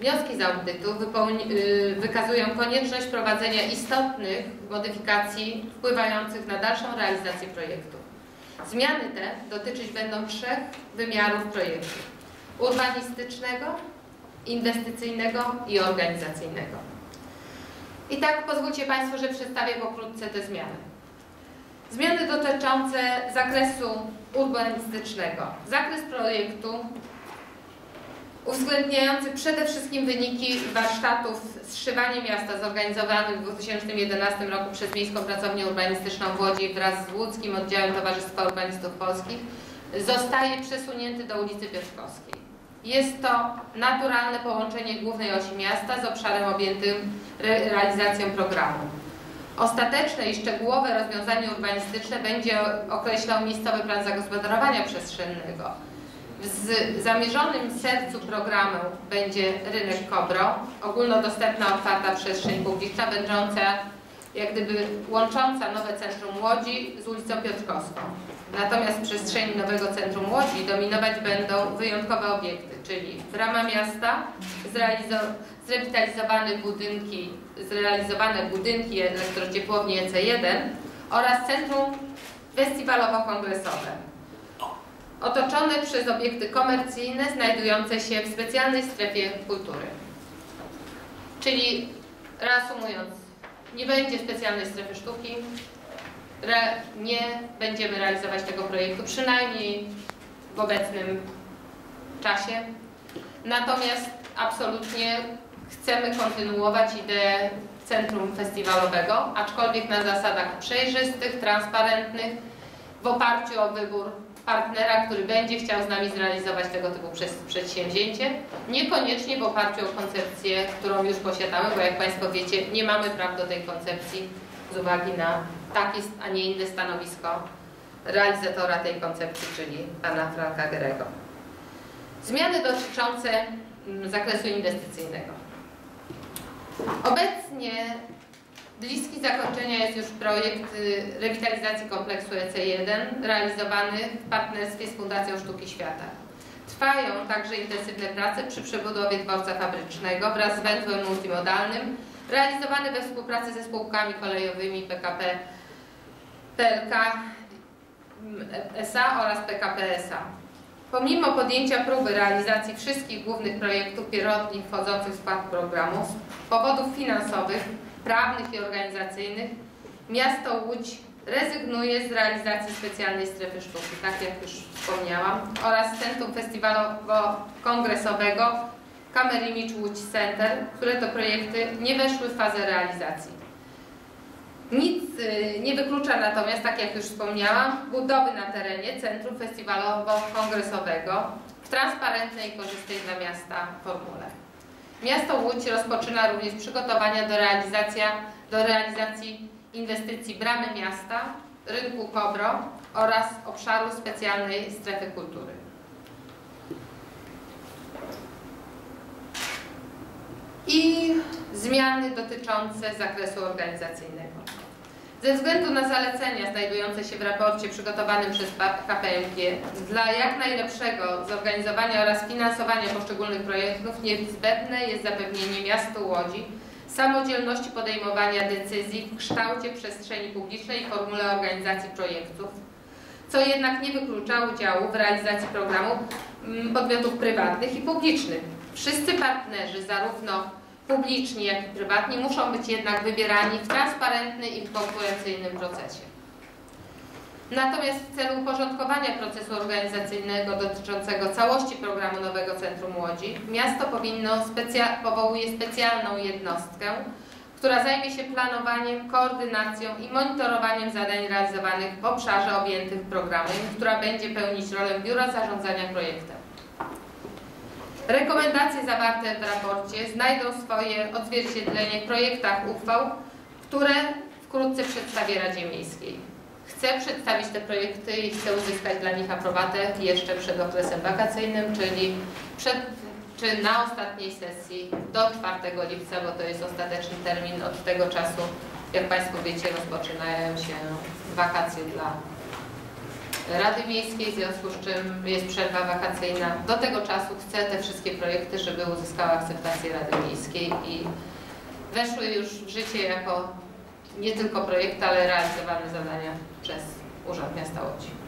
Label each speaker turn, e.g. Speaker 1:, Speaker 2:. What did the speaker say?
Speaker 1: Wnioski z audytu y, wykazują konieczność prowadzenia istotnych modyfikacji wpływających na dalszą realizację projektu. Zmiany te dotyczyć będą trzech wymiarów projektu. Urbanistycznego, inwestycyjnego i organizacyjnego. I tak pozwólcie Państwo, że przedstawię pokrótce te zmiany. Zmiany dotyczące zakresu urbanistycznego. Zakres projektu uwzględniający przede wszystkim wyniki warsztatów Zszywanie Miasta zorganizowanych w 2011 roku przez Miejską Pracownię Urbanistyczną w Łodzi wraz z Łódzkim Oddziałem Towarzystwa Urbanistów Polskich zostaje przesunięty do ulicy Piotrkowskiej. Jest to naturalne połączenie głównej osi miasta z obszarem objętym realizacją programu. Ostateczne i szczegółowe rozwiązanie urbanistyczne będzie określał miejscowy plan zagospodarowania przestrzennego. W zamierzonym sercu programu będzie rynek Kobro, ogólnodostępna otwarta przestrzeń publiczna będąca jak gdyby łącząca nowe centrum Łodzi z ulicą Piotrkowską. Natomiast w przestrzeni nowego centrum Łodzi dominować będą wyjątkowe obiekty, czyli brama miasta, zrewitalizowane budynki, zrealizowane budynki elektrociepłowni EC1 oraz centrum festiwalowo-kongresowe. Otoczone przez obiekty komercyjne znajdujące się w specjalnej strefie kultury. Czyli reasumując, nie będzie specjalnej strefy sztuki, nie będziemy realizować tego projektu, przynajmniej w obecnym czasie. Natomiast absolutnie chcemy kontynuować ideę centrum festiwalowego, aczkolwiek na zasadach przejrzystych, transparentnych, w oparciu o wybór partnera, który będzie chciał z nami zrealizować tego typu przedsięwzięcie. Niekoniecznie w oparciu o koncepcję, którą już posiadamy, bo jak Państwo wiecie, nie mamy praw do tej koncepcji z uwagi na takie, a nie inne stanowisko realizatora tej koncepcji, czyli pana Franka Gerego. Zmiany dotyczące mm, zakresu inwestycyjnego. Obecnie bliski zakończenia jest już projekt y, rewitalizacji kompleksu EC1 realizowany w partnerstwie z Fundacją Sztuki Świata. Trwają także intensywne prace przy przebudowie dworca fabrycznego wraz z węzłem multimodalnym realizowany we współpracy ze spółkami kolejowymi PKP PLK SA oraz PKP SA. Pomimo podjęcia próby realizacji wszystkich głównych projektów pierwotnych wchodzących w skład programu z powodów finansowych, prawnych i organizacyjnych, miasto Łódź rezygnuje z realizacji specjalnej strefy sztuki, tak jak już wspomniałam, oraz Centrum Festiwalowo-Kongresowego Camera Image Łódź Center, które to projekty nie weszły w fazę realizacji. Nic y, nie wyklucza natomiast, tak jak już wspomniałam, budowy na terenie Centrum Festiwalowo-Kongresowego w transparentnej i korzystnej dla miasta formule. Miasto Łódź rozpoczyna również przygotowania do, do realizacji inwestycji Bramy Miasta, rynku Kobro oraz obszaru specjalnej strefy kultury. i zmiany dotyczące zakresu organizacyjnego. Ze względu na zalecenia znajdujące się w raporcie przygotowanym przez KPMG dla jak najlepszego zorganizowania oraz finansowania poszczególnych projektów niezbędne jest zapewnienie miastu Łodzi samodzielności podejmowania decyzji w kształcie przestrzeni publicznej i formule organizacji projektów, co jednak nie wyklucza udziału w realizacji programu mm, podmiotów prywatnych i publicznych. Wszyscy partnerzy, zarówno publiczni, jak i prywatni, muszą być jednak wybierani w transparentnym i konkurencyjnym procesie. Natomiast w celu uporządkowania procesu organizacyjnego dotyczącego całości programu Nowego Centrum Łodzi, miasto powinno specja powołuje specjalną jednostkę, która zajmie się planowaniem, koordynacją i monitorowaniem zadań realizowanych w obszarze objętym programem, która będzie pełnić rolę Biura Zarządzania Projektem. Rekomendacje zawarte w raporcie znajdą swoje odzwierciedlenie w projektach uchwał, które wkrótce przedstawię Radzie Miejskiej. Chcę przedstawić te projekty i chcę uzyskać dla nich aprobatę jeszcze przed okresem wakacyjnym, czyli przed, czy na ostatniej sesji do 4 lipca, bo to jest ostateczny termin od tego czasu, jak Państwo wiecie, rozpoczynają się wakacje dla Rady Miejskiej, w związku z czym jest przerwa wakacyjna. Do tego czasu chcę te wszystkie projekty, żeby uzyskały akceptację Rady Miejskiej i weszły już w życie jako nie tylko projekty, ale realizowane zadania przez Urząd Miasta Łodzi.